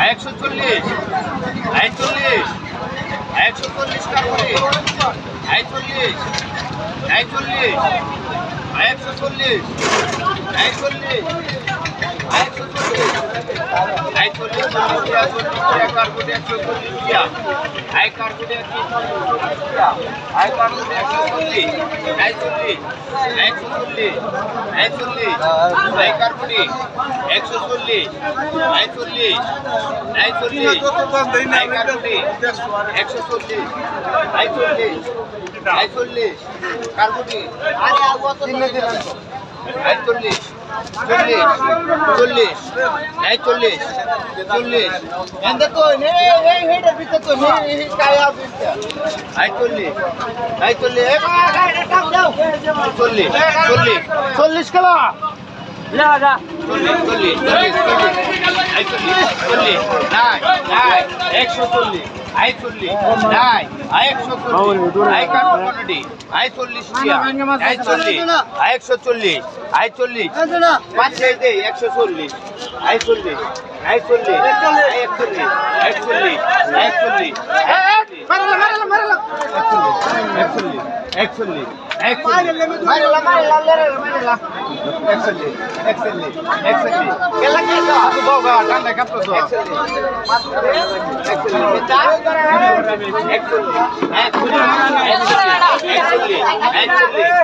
একশো চল্লিশ একচল্লিশ একশো চল্লিশ একচল্লিশ একচল্লিশ একশো চল্লিশ একচল্লিশ চল্লিশ চল্লিশিয়া চল্লিশিয়া একার কোটি একশো চল্লিশিয়া আয়কার কোটি একশো চল্লিশিয়া আয়কার কোটি একশো চল্লিশ এক চল্লিশ একশো চল্লিশ এক চল্লিশ আয়কার কোটি একশো চল্লিশ এক চল্লিশ এক চল্লিশ আয়কার কোটি একশো চল্লিশ এক চল্লিশ এক চল্লিশ কার কোটি আরে আগত দিলে দিলাম এক চল্লিশ চল্লিশ এই চল্লিশ চল্লিশ এতে তো নেই এই হেডের ভিতরে তো এই চল্লিশ এই চল্লিশ চল্লিশ চল্লিশ চল্লিশ খেলা চল্লিশ চল্লিশ চল্লিশ চল্লিশ চল্লিশ চল্লিশ নাই একশো চল্লিশ আই চল্লিশ নাই আই একশো চল্লিশ কাটো কোনটি আই চল্লিশ আই চল্লিশ আই একশো চল্লিশ আই চল্লিশ পাঁচ দে একশো চল্লিশ আই চল্লিশ আই চল্লিশ আই একচল্লিশ একচল্লিশ একচল্লিশ একচল্লিশ একচল্লিশ একচল্লিশ एक्सेल